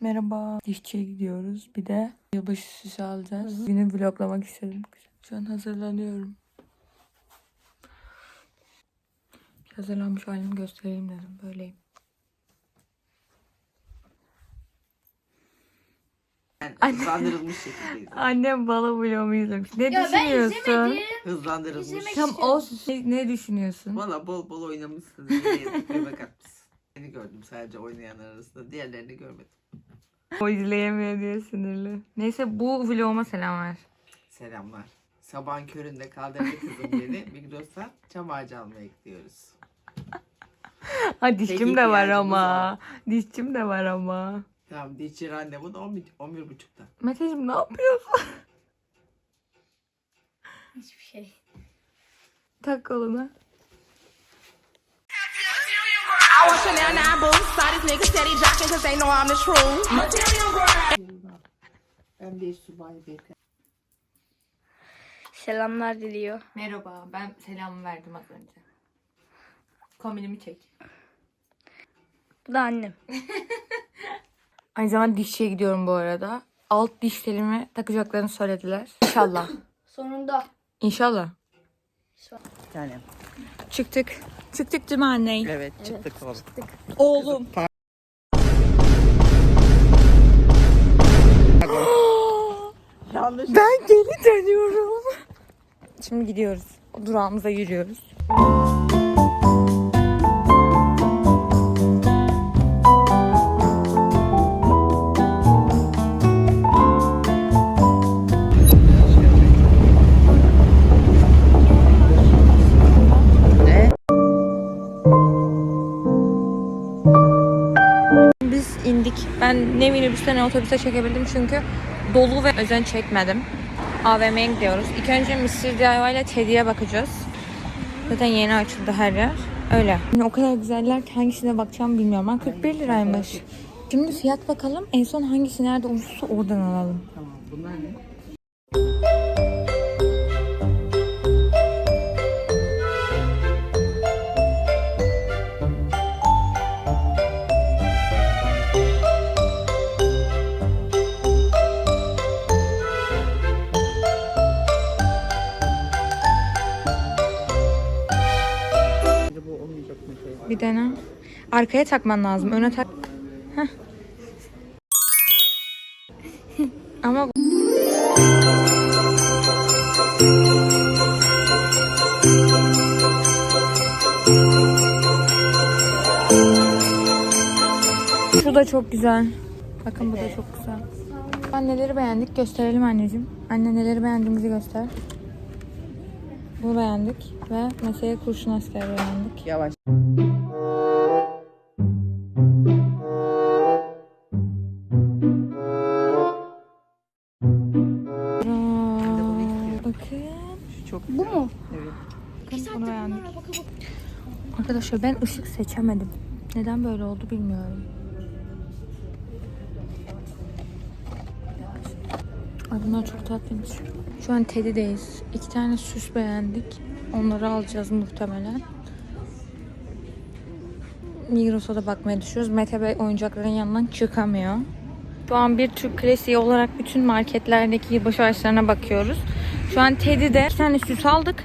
Merhaba. Dişçiye gidiyoruz. Bir de yılbaşı süsü alacağız. Günü vloglamak istedim. Şu an hazırlanıyorum. Bir hazırlanmış halimi göstereyim dedim. Böyleyim. Yani hızlandırılmış şekildeyiz. Annem bala vlogumu izlemiş. Ne Ya ben düşünüyorsun? izlemedim. Hızlandırılmış. İzlemek Tam o süsü ne düşünüyorsun? Valla bol bol oynamışsın. Göbek atmışsın. Seni gördüm sadece oynayanlar arasında. Diğerlerini görmedim. O izleyemiyor diye sinirli. Neyse bu vloguma selam ver. Selamlar. Sabahın köründe kaldırdı kızım beni. Migros'a çam ağacı almaya gidiyoruz. Ha dişçim de var ihtiyacımız ama. Dişçim de var ama. Tamam dişçi randevu da 11, 11 buçukta. Meteciğim ne yapıyorsun? Hiçbir şey. Tak koluna. I want Chanel now boots. Saw this nigga steady jocking cause they know I'm the truth. Ben bir subay bekle. Selamlar diliyor. Merhaba ben selam verdim az önce. Kombinimi çek. Bu da annem. Aynı zamanda dişçiye gidiyorum bu arada. Alt diş telimi takacaklarını söylediler. İnşallah. Sonunda. İnşallah. Yani Çıktık. Çıktık değil mi anne? evet çıktık oğlum. Oğlum. Yanlış. Ben geri dönüyorum. Şimdi gidiyoruz. Durağımıza yürüyoruz. Ben ne minibüste ne otobüste çekebildim çünkü dolu ve özen çekmedim. AVM'ye gidiyoruz. İlk önce Mr. DIY ile Teddy'ye bakacağız. Zaten yeni açıldı her yer. Öyle. Yani o kadar güzeller ki hangisine bakacağım bilmiyorum. Ben 41 liraymış. Şimdi fiyat bakalım. En son hangisi nerede olursa oradan alalım. Tamam bunlar ne? Bir dene. Arkaya takman lazım. Öne tak. Heh. Ama Şu da çok güzel. Bakın bu da çok güzel. Anneleri beğendik. Gösterelim anneciğim. Anne neleri beğendiğimizi göster. Bunu beğendik ve masaya kurşun asker beğendik. Yavaş. Arkadaşlar ben ışık seçemedim. Neden böyle oldu bilmiyorum. Ay bunlar çok tatlıymış. Şu an Teddy'deyiz. İki tane süs beğendik. Onları alacağız muhtemelen. Migros'a da bakmaya düşüyoruz. Mete Bey oyuncakların yanından çıkamıyor. Şu an bir Türk klasiği olarak bütün marketlerdeki yılbaşı ağaçlarına bakıyoruz. Şu an Teddy'de iki tane süs aldık.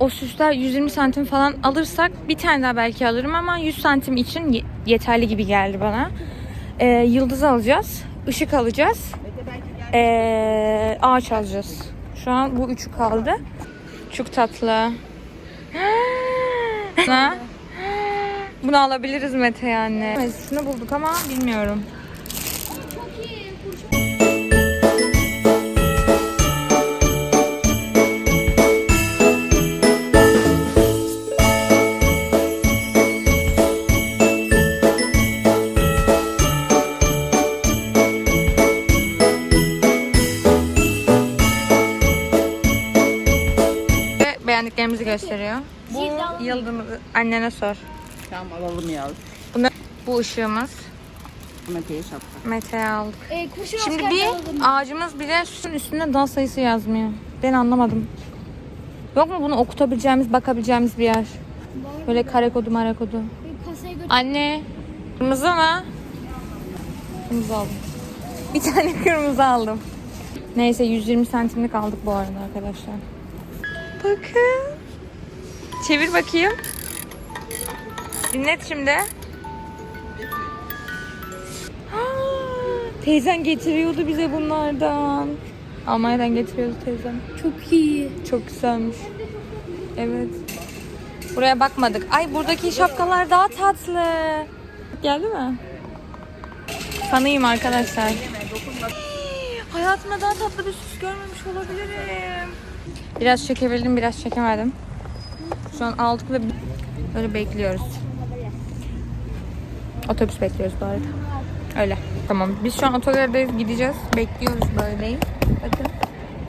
O süsler 120 santim falan alırsak bir tane daha belki alırım ama 100 santim için ye- yeterli gibi geldi bana. Ee, yıldız alacağız. ışık alacağız. Ee, ağaç alacağız. Şu an bu üçü kaldı. Çok tatlı. Bunu alabiliriz Mete yani. Evet, şunu bulduk ama bilmiyorum. Ve Bu yıldızımızı annene sor. Tamam alalım ya. Bunu, bu ışığımız. Mete'ye şapka. Mete'ye aldık. Ee, kurşun Şimdi asker bir alalım. ağacımız bir de süsün üstünde dal sayısı yazmıyor. Ben anlamadım. Yok mu bunu okutabileceğimiz, bakabileceğimiz bir yer? Böyle kare kodu mare kodu. Anne. Kırmızı mı? Kırmızı aldım. Bir tane kırmızı aldım. Neyse 120 santimlik aldık bu arada arkadaşlar. Bakın. Çevir bakayım. Dinlet şimdi. Teyzen getiriyordu bize bunlardan. Almanya'dan getiriyordu teyzem. Çok iyi. Çok güzelmiş. Evet. Buraya bakmadık. Ay buradaki şapkalar daha tatlı. Geldi mi? Sanıyım arkadaşlar. Hayatımda daha tatlı bir süs görmemiş olabilirim. Biraz çekebildim, biraz çekemedim. Şu an aldık ve böyle bekliyoruz. Otobüs bekliyoruz bu arada. Öyle. Tamam. Biz şu an otogardayız. Gideceğiz. Bekliyoruz böyleyiz. Bakın.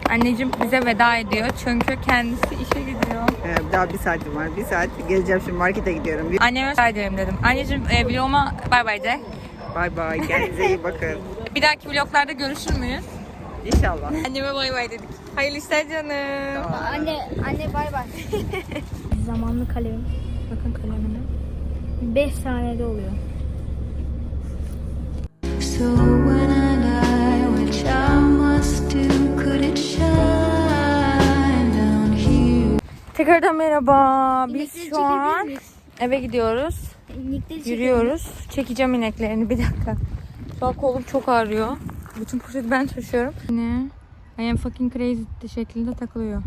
Anneciğim bize veda ediyor. Çünkü kendisi işe gidiyor. Ee, daha bir saatim var. Bir saat geleceğim şimdi markete gidiyorum. Anneme veda ediyorum dedim. Anneciğim e, vloguma bay bay de. Bay bay. Kendinize iyi bakın. Bir dahaki vloglarda görüşür müyüz? İnşallah. Anneme bay bay dedik. Hayırlı işler canım. Anne, anne bay bay. Zamanlı kalem. Bakın kalemine. 5 saniyede oluyor. So when I die, which I must do, could it shine down here? Tekrardan merhaba. Biz İnekleri şu an eve gidiyoruz. İnekleri çekelim. Yürüyoruz. Çekeceğim ineklerini bir dakika. Şu an kolum çok ağrıyor. Bütün poşeti ben taşıyorum. Ne? I am fucking crazy şeklinde takılıyor.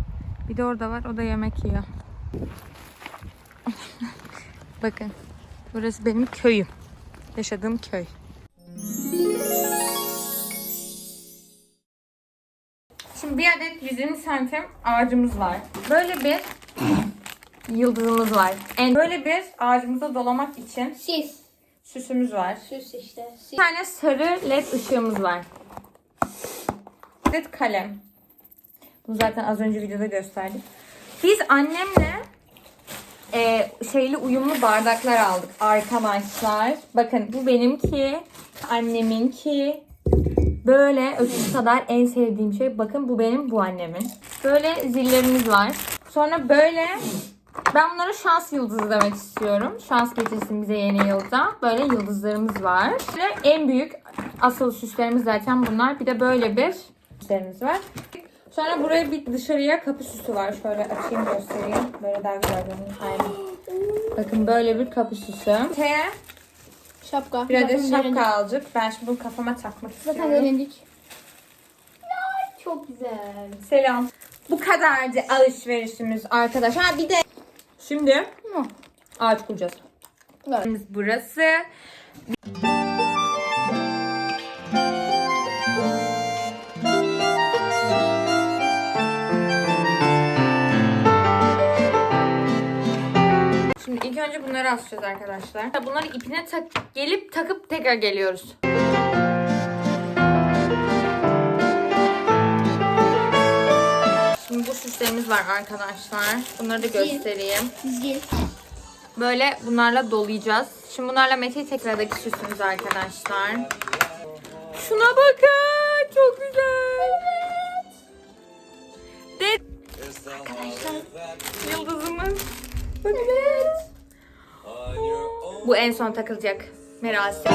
Bir de orada var. O da yemek yiyor. Bakın. Burası benim köyüm. Yaşadığım köy. Şimdi bir adet 120 santim ağacımız var. Böyle bir yıldızımız var. En böyle bir ağacımıza dolamak için Sis. süsümüz var. Süs işte. Sis. Bir tane sarı led ışığımız var. Led kalem. Bunu zaten az önce videoda gösterdik. Biz annemle e, şeyli uyumlu bardaklar aldık arkadaşlar. Bakın bu benimki, anneminki. Böyle ötesi kadar en sevdiğim şey. Bakın bu benim, bu annemin. Böyle zillerimiz var. Sonra böyle ben bunlara şans yıldızı demek istiyorum. Şans getirsin bize yeni yılda. Böyle yıldızlarımız var. Ve en büyük asıl süslerimiz zaten bunlar. Bir de böyle bir süslerimiz var. Sonra buraya bir dışarıya kapı süsü var. Şöyle açayım göstereyim. Böyle daha güzel görünüyor. Bakın böyle bir kapı süsü. Öteye Şapka. bir adet Zaten şapka denedik. aldık. Ben şimdi bunu kafama takmak Zaten istiyorum. denedik. Ay, çok güzel. Selam. Bu kadardı alışverişimiz arkadaşlar. Ha bir de şimdi ağaç kuracağız. Evet. Burası. İlk önce bunları asacağız arkadaşlar. Bunları ipine tak gelip takıp tekrar geliyoruz. Şimdi bu süslerimiz var arkadaşlar. Bunları da göstereyim. Böyle bunlarla dolayacağız. Şimdi bunlarla Mete'yi tekrardaki süsümüz arkadaşlar. Şuna bakın. Çok güzel. Evet. Arkadaşlar yıldızımız. Bakın. Bu en son takılacak merasim.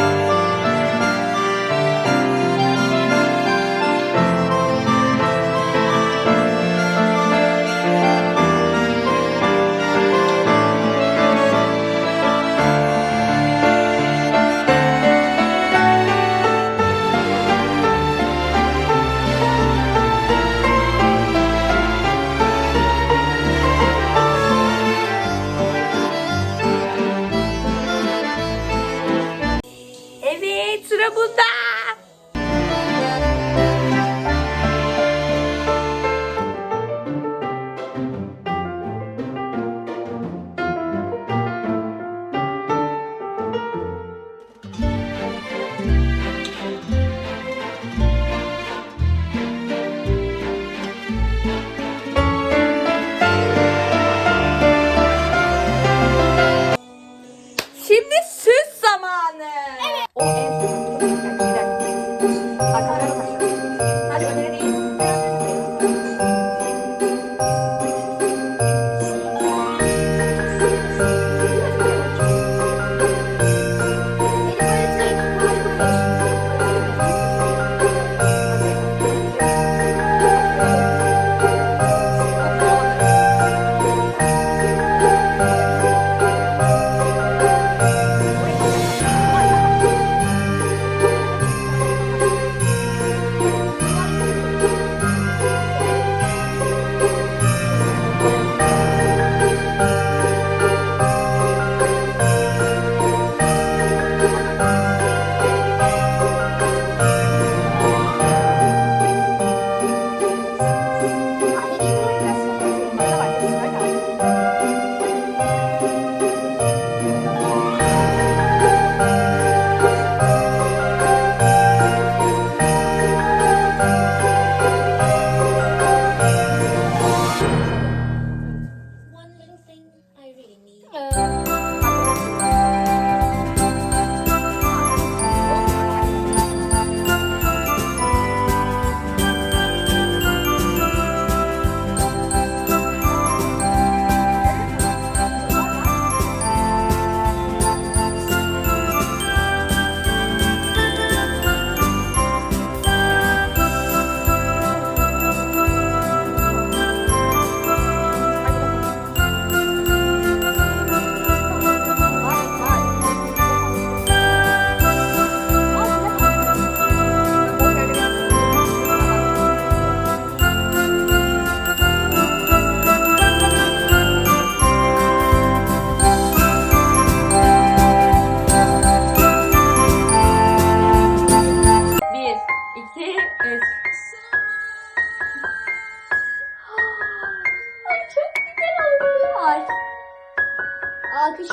Alkış.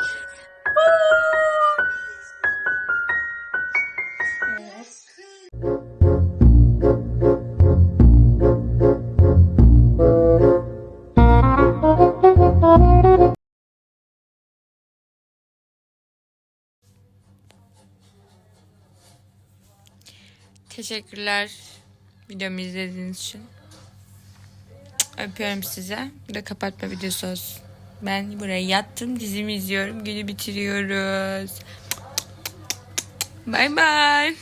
Teşekkürler videomu izlediğiniz için. Öpüyorum size. Bu da kapatma videosu olsun. Ben buraya yattım, dizimi izliyorum. Günü bitiriyoruz. Bay bay.